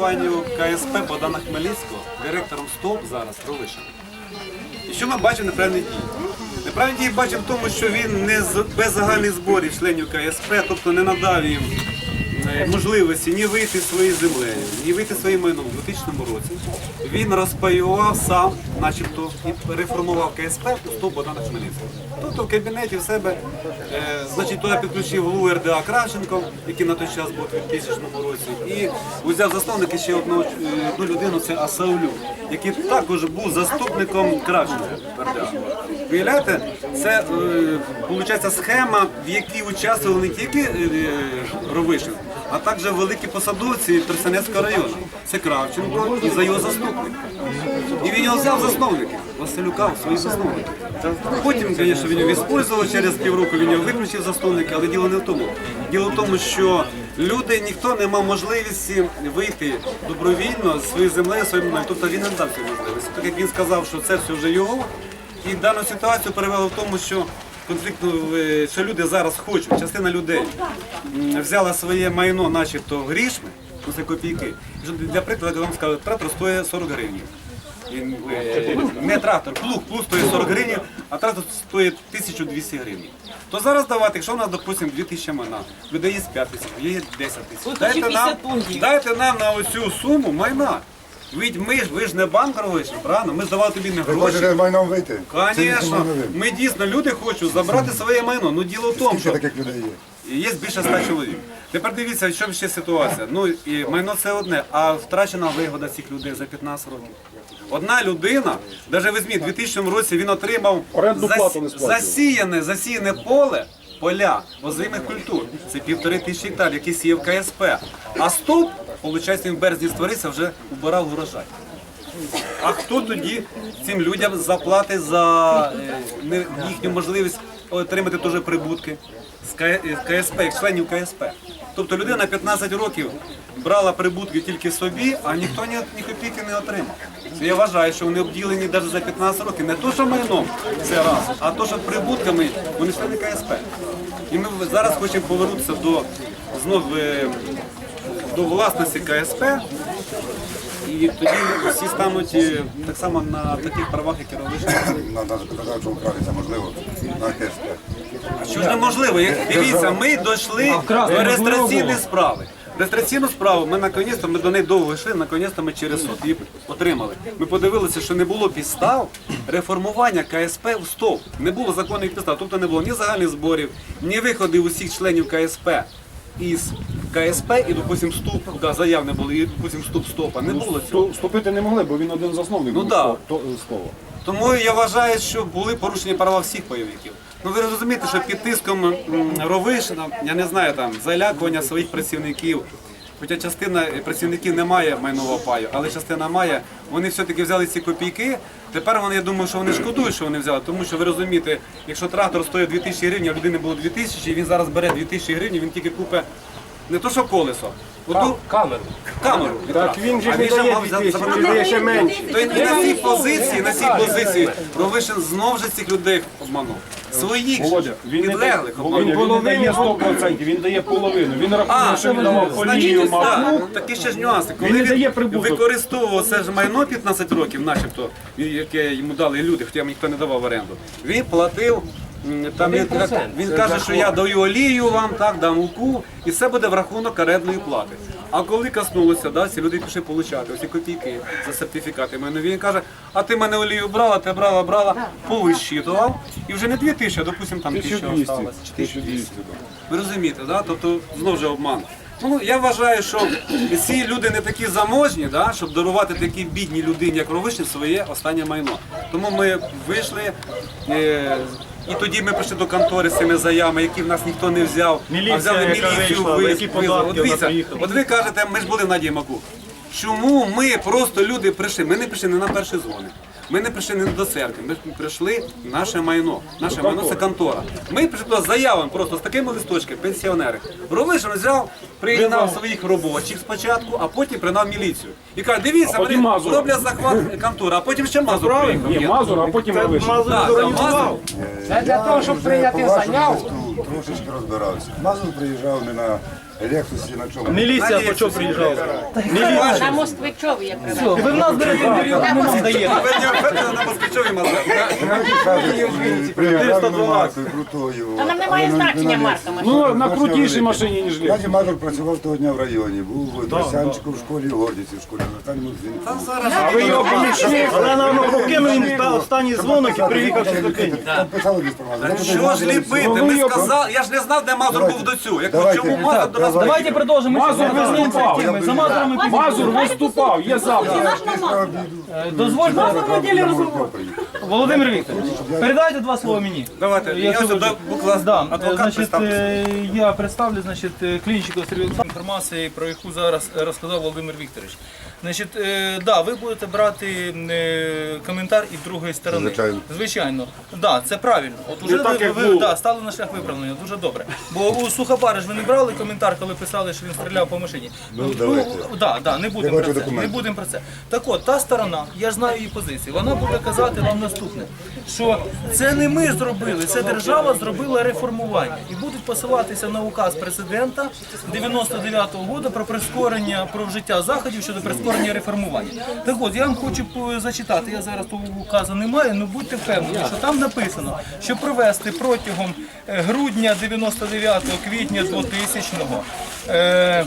устаткуванню КСП Богдана Хмельницького, директором СТОП зараз Ровишин. І що ми бачимо неправильні дії? Неправильні дії бачимо в тому, що він не з- без загальних зборів членів КСП, тобто не надав їм можливості ні вийти своєю землею, ні вийти своїм майном у 2000 році. Він розпаював сам, начебто, і реформував КСП у Богдана Хмельницького. Тобто в кабінеті в себе, е, значить, туди підключив голову РДА Кравченко, який на той час був у 2000 році, і взяв засновники ще одну, е, одну людину, це Асаулю, який також був заступником Кравченка. Виявляєте, це виходить схема, в якій участвували не тільки е, Ровишин, а також великі посадовці Тростянецького району. Це Кравченко і за його заступник. І він його взяв засновники, Василюка свої засновники. Потім, звісно, він його використовував, через півроку він його виключив засновники, але діло не в тому. Діло в тому, що люди, ніхто не мав можливості вийти добровільно з своєю землею, своїм майном. Тобто він не дав цю можливості. Так як він сказав, що це все вже його, і дану ситуацію привело в тому, що конфліктну, е, що люди зараз хочуть, частина людей взяла своє майно, начебто грішми, ну це копійки. Для прикладу я вам скажу, трактор стоїть 40 гривень. Е, Не трактор, плуг, плуг стоїть 40 гривень, а трактор стоїть 1200 гривень. То зараз давати, якщо у нас, допустимо, 2000 майна, людей є 5 тисяч, є 10 тисяч. Дайте нам, дайте нам на оцю суму майна. Ведь ми ж, ви ж не банк робиш, правильно? Ми здавали тобі не Ви гроші. хочете майном вийти? Це Звісно, майновим. ми дійсно люди хочуть забрати своє майно. Ну діло в тому, Скільки що таких людей є? є більше ста чоловік. Тепер дивіться, в чому ще ситуація. Ну і майно це одне, а втрачена вигода цих людей за 15 років. Одна людина, навіть візьміть, у 2000 році він отримав Орендну зас- плату не сплачував. засіяне, засіяне поле. Поля озимих культур це півтори тисячі гектар, які сіяв КСП. А стовп, виходить, він в березні створився, вже убирав урожай. А хто тоді цим людям заплатить за е, їхню можливість отримати теж прибутки з е, КСП, як членів КСП? Тобто людина 15 років брала прибутки тільки собі, а ніхто ні, ні копійки не отримав. Я вважаю, що вони обділені навіть за 15 років не то, що майном це раз, а то, що прибутками вони члени КСП. І ми зараз хочемо повернутися до знов е, до власності КСП. І тоді всі стануть е, так само на таких правах, як і робиш. На законодавчому праві це можливо на КСП. Що ж неможливо? Як- Дивіться, ми дійшли до реєстраційної справи. Реєстраційну справу ми наконець, ми до неї довго йшли, наконець ми через суд її отримали. Ми подивилися, що не було підстав реформування КСП в СТОВ. Не було законних підстав, тобто не було ні загальних зборів, ні виходів усіх членів КСП із КСП і, допустим, вступ, да, заяв не було, і, допустим, вступ стопа. Не було цього. То Вступити не могли, бо він один засновник Ну був да. то- слова. Тому я вважаю, що були порушені права всіх бойовиків. Ну ви розумієте, що під тиском м, Ровишина, я не знаю, там залякування своїх працівників. Хоча частина працівників не має майнового паю, але частина має. Вони все-таки взяли ці копійки. Тепер вони, я думаю, що вони шкодують, що вони взяли, тому що ви розумієте, якщо трактор стоїть 2000 гривень, а в людини було 2000, і він зараз бере 2000 гривень, він тільки купить не то, що колесо, оту Камеру. камеру. Так він же не дає 2000, забрати він дає ще менше. то і на цій позиції, на цій позиції Ровишин знов же цих людей обманув. Своїх дає, підлеглих обманув. він не дає 100%, він дає половину. Він рахує, що він давав значить, полію, так, мав. такі ще ж нюанси. Коли Він не дає прибуток. використовував це ж майно 15 років, начебто, яке йому дали люди, хоча ніхто не давав в оренду, він платив. Там він, він каже, що я даю олію вам, так, дам муку, і все буде в рахунок орендної плати. А коли коснулося, да, ці люди пішли получати оці копійки за сертифікати майнові, він каже, а ти мене олію брала, ти брала, брала, повищитував, і вже не 2 тисячі, а допустим, там 1000 1200. осталось, 1200. 1200. Ви розумієте, да? тобто знову ж обман. Ну, я вважаю, що ці люди не такі заможні, да? щоб дарувати такій бідній людині, як Ровишин, своє останнє майно. Тому ми вийшли. Е- і тоді ми прийшли до контори з цими заявами, які в нас ніхто не взяв, Міліція, а взяли яка міліцію, вийшла, які податки От дивіться, приїхала. от ви кажете, ми ж були в Надії Маку. Чому ми просто люди прийшли? Ми не прийшли не на перші дзвони. Ми не прийшли не до церкви, ми прийшли наше майно. Наше майно це контора. Ми прийшли з заявами просто з такими листочками, пенсіонери. Ровишин взяв, приєднав своїх робочих спочатку, а потім пригнав міліцію. І каже, дивіться, вони Мазур. роблять захват контори, а потім ще Мазур приїхав. Ні. Мазур, а потім так, Мазур. Це для того, щоб прийняти по заяву. Трошечки розбирався. Мазур приїжджав не на Лексусі на чому? Міліція по чому приїжджала? На москвичові, як кажуть. Ви в нас берете інтерв'ю, а ми вам. Ви не впевнені на москвичові мали. Приїжджав крутою. Та нам немає значення на- марка машини. Ну, на крутішій машині, ніж Я лі. Діматор працював того дня в районі, був в Тросянчику в школі, в Гордіці в школі, в дзвінку. А ви його помічник. Але нам покинув він та- останній дзвонок і приїхав сюди Там писали без. Що ж ліпити? Ми сказали, я ж не знав, де Мазур був до цього. Я кажу, Давайте. чому Мазур до нас Давайте. Давайте продовжимо. Мазур виступав. За Мазурами Мазур виступав, є запис. Дозвольте, Володимир Вікторович, передайте два слова мені. Давайте, я сюди буду- букла Да, адвокат значить, представтеся. е, я представлю, значить, е, Клінчиков Сергій інформації, про яку зараз е, розказав Володимир Вікторович. Значить, е, да, ви будете брати е, коментар і другої сторони. Звичайно. Звичайно. Да, це правильно. От уже так, ви, як ви було. да, стали на шлях виправлення, дуже добре. Бо у Сухопари ж ви не брали коментар, коли писали, що він стріляв по машині. Ну, давайте. да, да, не будемо бачу про це. Не документи. будемо про це. Так от, та сторона, я ж знаю її позицію, вона буде казати вам наступне, що це не ми зробили, це держава зробила реформування. І будуть посилатися на указ президента 99-го року про прискорення про вжиття заходів щодо прискорення реформування. Так от, я вам хочу зачитати, я зараз того указу не маю, але будьте впевнені, що там написано, що провести протягом е, грудня 99-го, квітня 2000-го е,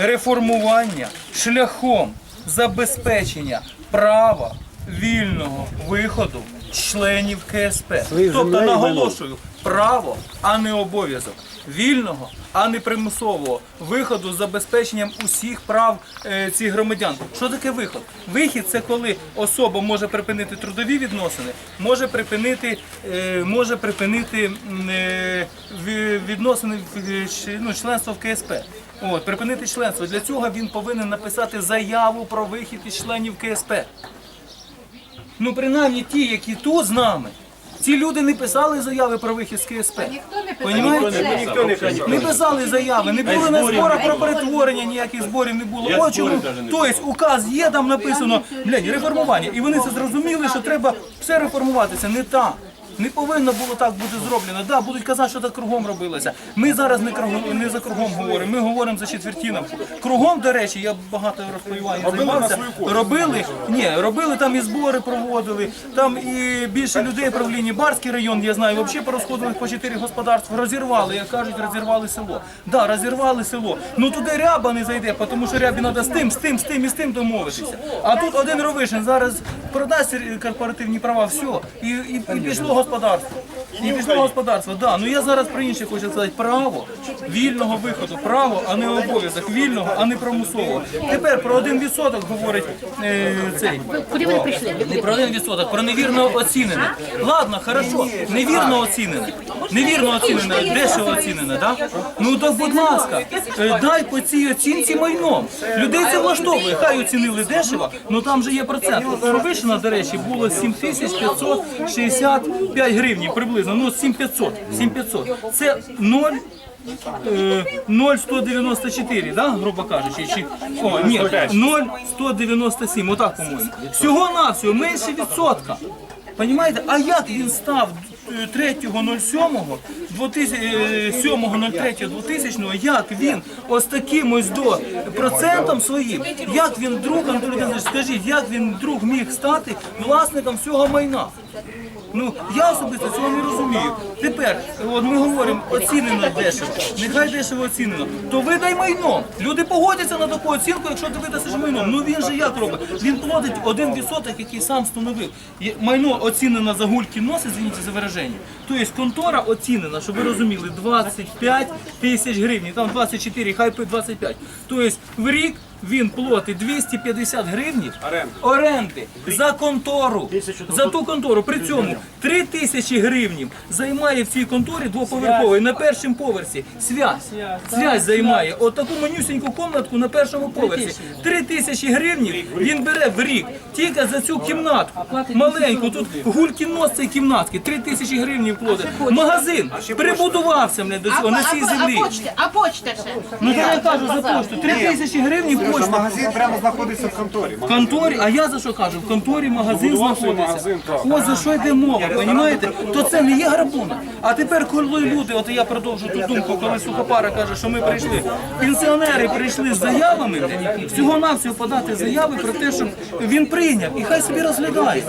реформування шляхом забезпечення права вільного виходу членів КСП. Тобто наголошую, право, а не обов'язок. Вільного, а не примусового виходу з забезпеченням усіх прав е, цих громадян. Що таке виход? Вихід це коли особа може припинити трудові відносини, може припинити, е, може припинити е, відносини ну, членство в КСП. От, припинити членство. Для цього він повинен написати заяву про вихід із членів КСП. Ну, принаймні ті, які тут з нами. Ці люди не писали заяви про вихід з КСП. Понімаєте? Ніхто не писав. Не писали заяви, не було на зборах про перетворення, ніяких зборів не було. О, чому? Тобто указ є, там написано, блядь, реформування. І вони це зрозуміли, що треба все реформуватися. Не так. Не повинно було так бути зроблено. Да, будуть казати, що так кругом робилося. Ми зараз не кругом, не за кругом говоримо, ми говоримо за четвертіновку. Кругом, до речі, я багато розповідаю, займався. Робили, ні, робили там і збори проводили, там і більше людей правління. Барський район, я знаю, взагалі порозходили по чотири господарства, розірвали, як кажуть, розірвали село. Да, розірвали село. Ну туди ряба не зайде, тому що рябі треба з тим, з тим, з тим і з тим домовитися. А тут один Ровишин зараз продасть корпоративні права, все, і, і, і пішло господарство. І пішло господарство, да. Ну я зараз про інше хочу сказати. Право вільного виходу, право, а не обов'язок, вільного, а не примусового. Тепер про один відсоток говорить е, цей. Куди ви прийшли? Не про один відсоток, про невірно оцінене. Ладно, хорошо, невірно оцінене. Невірно оцінене, дешево оцінене, да? Ну так, будь ласка, е, дай по цій оцінці майном. Людей це влаштовує. Хай оцінили дешево, ну там же є процент. От Ровишина, до речі, було 7565 гривень приблизно, ну 7500. 7500. Це 0 е, 0,194, да, грубо кажучи, чи о, ні, 0,197, отак, по-моєму. Всього навсього менше відсотка. Понімаєте? А як він став е, 3.07.03.2000, як він ось таким ось до процентом своїм, як він друг, Леонідович, скажіть, як він друг міг стати власником всього майна? Ну, я особисто цього не розумію. Тепер, от ми говоримо, оцінено дешево, нехай дешево оцінено, то видай майно. Люди погодяться на таку оцінку, якщо ти видасиш майно. Ну він же як робить? Він платить один відсоток, який сам встановив. Майно оцінено за гульки носи, звініть за вираження. Тобто контора оцінена, щоб ви розуміли, 25 тисяч гривень, там 24, хай пи 25. Тобто в рік він платить 250 гривень Оренди. оренди за контору. За ту контору. При цьому 3 тисячі гривень займає в цій конторі двоповерховій на першому поверсі. Связь. Связь займає. От таку манюсеньку комнатку на першому поверсі. 3 тисячі гривень він бере в рік тільки за цю кімнатку. Маленьку. Тут гулькін нос цієї кімнатки. 3 тисячі гривень вкладе. Магазин прибудувався мене до цього на цій землі. А почта, ще. Ну я не кажу за пошту. 3 тисячі гривень хочете. Магазин прямо знаходиться в конторі. В конторі, а я за що кажу? В конторі магазин знаходиться. Ось за що йде мова, розумієте? То це не є грабунок. А тепер, коли люди, от я продовжу ту думку, коли сухопара каже, що ми прийшли, пенсіонери прийшли з заявами, всього-навсього подати заяви про те, щоб він прийняв, і хай собі розглядає.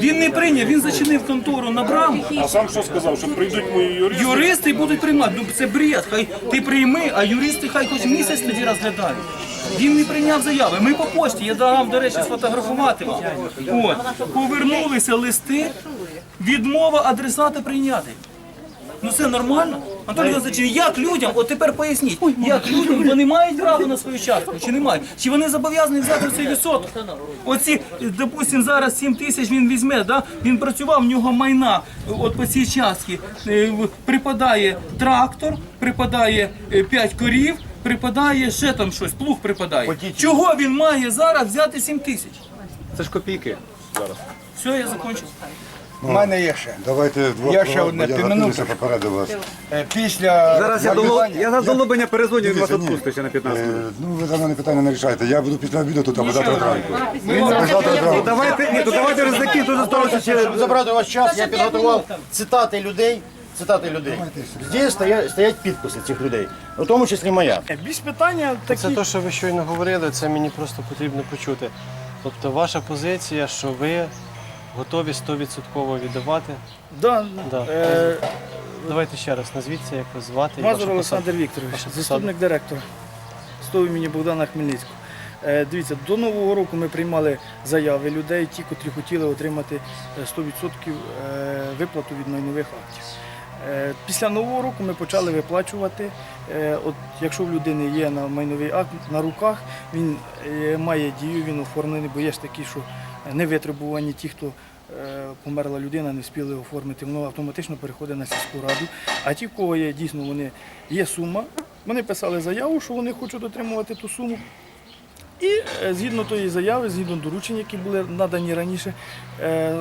Він не прийняв, він зачинив контору на браму. А сам що сказав, що прийдуть мої юристи? Юристи будуть приймати. Ну це бред. Хай ти прийми, а юристи хай хоч місяць тоді розглядають. Він не прийняв заяви. Ми по пошті, я дав, до речі, сфотографувати вам. От. Повернулися листи, відмова адресата прийняти. Ну це нормально? Анатолій Васильович, як людям, от тепер поясніть, як людям вони мають право на свою частку чи не мають? Чи вони зобов'язані взяти цей відсоток? Оці, допустим, зараз 7 тисяч він візьме, да? він працював, в нього майна от по цій частці. Е, Припадає трактор, припадає 5 корів, припадає ще там щось, плуг припадає. Чого він має зараз взяти 7 тисяч? Це ж копійки. зараз. Все, я закінчив. У мене є ще. Давайте двох Я ще одне, минуту. попередив вас. Е, Після Зараз я до, малювання- я зараз до перезвоню, він вас Дивіться, ні. відпустить ще на 15 Е. Ну, ви за мене питання не рішайте. Я буду після обіду тут або завтра зранку. Або завтра зранку. Давайте, ні, то давайте ризики, тут залишилося ще забрати у вас час, я підготував цитати людей. Цитати людей. Здесь стоять, стоять підписи цих людей, у тому числі моя. Більш питання такі. Це те, що ви щойно говорили, це мені просто потрібно почути. Тобто ваша позиція, що ви готові 100% віддавати. Да, Да. е, Давайте ще раз назвіться, як вас звати. і Мазур ваша Олександр посада. Вікторович, Ваша посада. заступник директора СТОВ імені Богдана Хмельницького. Е, Дивіться, до Нового року ми приймали заяви людей, ті, котрі хотіли отримати е, 100% е, виплату від майнових актів. Е, Після Нового року ми почали виплачувати. Е, От, якщо в людини є на майновий акт на руках, він е, має дію, він оформлений, бо є ж такі, що не витребувані ті, хто померла людина, не встигли оформити, воно автоматично переходить на сільську раду. А ті, в кого є дійсно вони є сума, вони писали заяву, що вони хочуть отримувати ту суму. І згідно тої заяви, згідно доручень, які були надані раніше,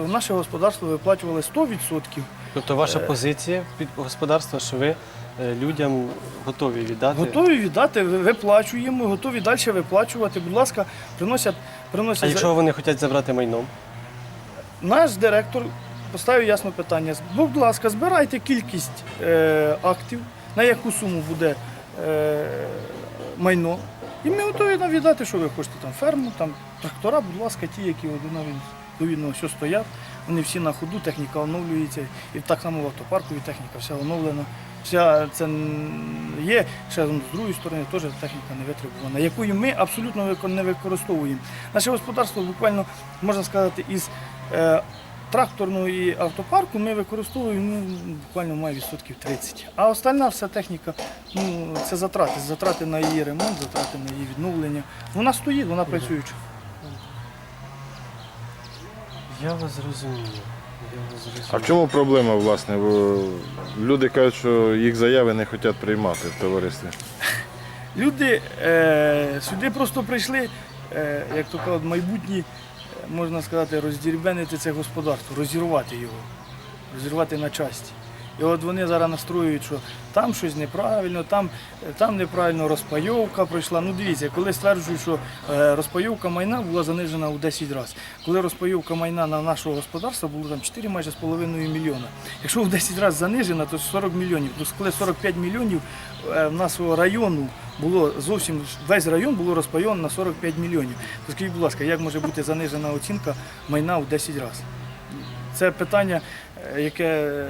наше господарство виплачувало 100%. Тобто ваша позиція під господарства, що ви е, людям готові віддати. Готові віддати, ви- виплачуємо, готові далі виплачувати. Будь ласка, приносять, приносять А за- якщо вони хочуть забрати майном? Наш директор поставив ясно питання. Будь ласка, збирайте кількість е, актів, на яку суму буде е, майно. І ми готові нам віддати, що ви хочете. Там ферму, там трактора, будь ласка, ті, які один відповідно що стоять. Вони всі на ходу, техніка оновлюється. І так само в автопарку і техніка вся оновлена. Вся це є ще з другої сторони, теж техніка не витребувана, якою ми абсолютно не використовуємо. Наше господарство буквально можна сказати із е, тракторного і автопарку ми використовуємо ну, буквально має відсотків 30. А остальна вся техніка ну, це затрати. Затрати на її ремонт, затрати на її відновлення. Вона стоїть, вона працююча. Я вас зрозумію. Я вас А в чому проблема, власне? Бо люди кажуть, що їх заяви не хочуть приймати в товаристві. Люди е, сюди просто прийшли, е, як то кажуть, майбутні, е, можна сказати, роздірбенити це господарство, розірвати його, розірвати на часті. І от вони зараз настроюють, що там щось неправильно, там, там неправильно розпайовка пройшла. Ну дивіться, коли стверджують, що е, розпайовка майна була занижена у 10 разів. Коли розпайовка майна на нашого господарства було там 4 майже з половиною мільйона. Якщо в 10 разів занижена, то 40 мільйонів. Тобто коли 45 мільйонів е, в нашого району було зовсім весь район було розпайовано на 45 мільйонів. То скажіть, будь ласка, як може бути занижена оцінка майна в 10 разів? Це питання, е, яке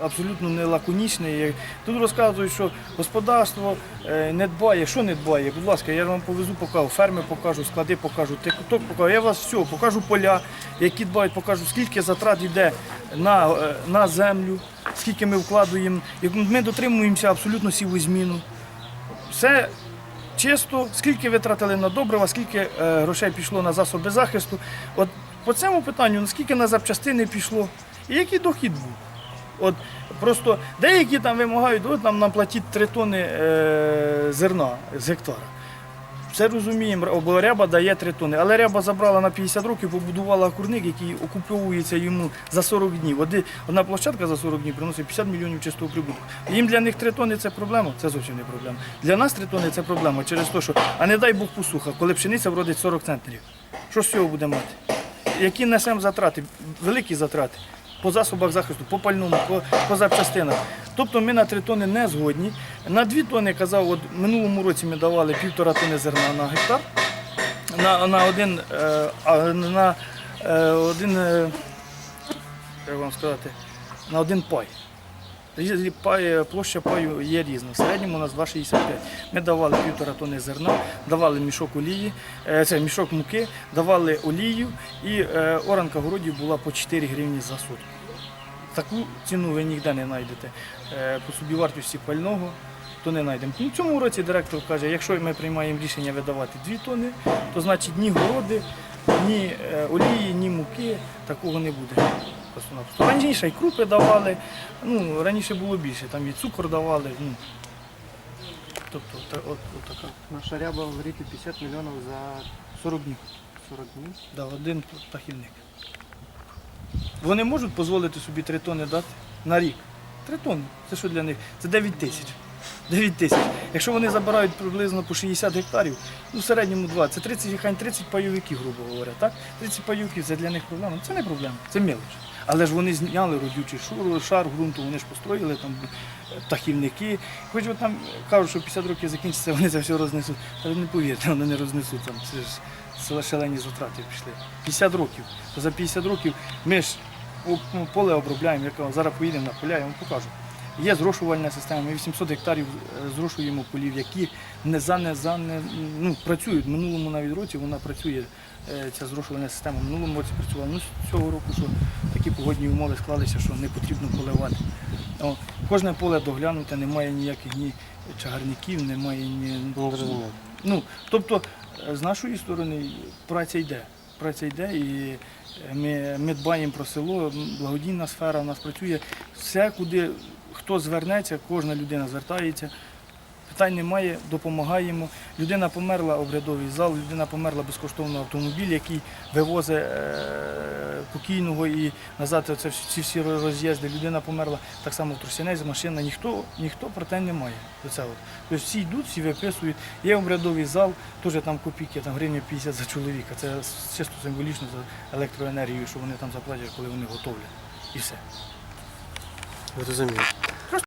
абсолютно не лаконічне. І Тут розказують, що господарство е, не дбає. Що не дбає? Будь ласка, я вам повезу, покажу, ферми покажу, склади покажу, текуток покажу. Я вас все, покажу поля, які дбають, покажу, скільки затрат йде на, е, на землю, скільки ми вкладуємо. Ми дотримуємося абсолютно сівозміну. Все чисто, скільки витратили на добрива, скільки е, грошей пішло на засоби захисту. От по цьому питанню, наскільки на запчастини пішло, і який дохід був. От просто деякі там вимагають, от нам, нам 3 тони е, зерна з гектара. Все розуміємо, бо ряба дає 3 тони. Але ряба забрала на 50 років, побудувала курник, який окуповується йому за 40 днів. Оди- Одна площадка за 40 днів приносить 50 мільйонів чистого прибутку. Їм для них 3 тони це проблема, це зовсім не проблема. Для нас 3 тони це проблема через те, що, а не дай Бог посуха, коли пшениця вродить 40 центнерів. Що з цього буде мати? Які несемо затрати? Великі затрати. По засобах захисту, по пальному, по, по запчастинах. Тобто ми на 3 тони не згодні. На 2 тони, казав, от минулому році ми давали півтора тони зерна на гектар. На, на один, е, на, е, один е, як вам сказати, на один пай. Площа паю є різна. В середньому у нас 2,65. Ми давали півтора тони зерна, давали мішок олії, е, це мішок муки, давали олію і е, оранка городів була по 4 гривні за сотку. Таку ціну ви ніде не знайдете. Е, По собівартості пального то не знайдемо. Ну, в цьому році директор каже, якщо ми приймаємо рішення видавати 2 тони, то значить ні городи, ні олії, ні муки такого не буде. Просто-напросто. Раніше і крупи давали, ну, раніше було більше, там і цукор давали. Ну. Тобто та, от, от така. Наша ряба в ріки 50 мільйонів за 40 днів. 40 днів. Да, один птахівник. Вони можуть дозволити собі 3 тони дати на рік. 3 тони. Це що для них? Це 9 тисяч. 9 тисяч. Якщо вони забирають приблизно по 60 гектарів, ну в середньому 2, це 30, хай 30 пайовиків, грубо говоря. Так? 30 пайовиків це для них проблема. Це не проблема, це мелоч. Але ж вони зняли родючий шур, шар ґрунту, вони ж построїли там птахівники. Хоч там кажуть, що 50 років закінчиться, вони це все рознесуть. Але не повірте, вони не рознесуть там. Це ж шалені затрати пішли. 50 років. За 50 років ми ж ну, поле обробляємо, яке зараз поїдемо на поля, я вам покажу. Є зрошувальна система, ми 800 гектарів е, зрошуємо полів, які не за не за не ну, працюють. В минулому навіть році вона працює, е, ця зрошувальна система. В минулому році працювала. Ну, цього року, що такі погодні умови склалися, що не потрібно поливати. О, кожне поле доглянуте, немає ніяких ні чагарників, немає ні. Ну. Ну, тобто, е, з нашої сторони праця йде. Праця йде і ми, ми дбаємо про село, благодійна сфера у нас працює. Все, куди хто звернеться, кожна людина звертається. Питань немає, допомагаємо. Людина померла обрядовий зал, людина померла безкоштовно автомобіль, який вивозить е, покійного і назад оце ці всі роз'їзди. Людина померла так само в Трусянець, машина. Ніхто, ніхто претень не має. Тобто всі йдуть, всі виписують. Є обрядовий зал, теж там копійки, там гривня 50 за чоловіка. Це чисто символічно за електроенергію, що вони там заплатять, коли вони готовлять. І все. Розумію.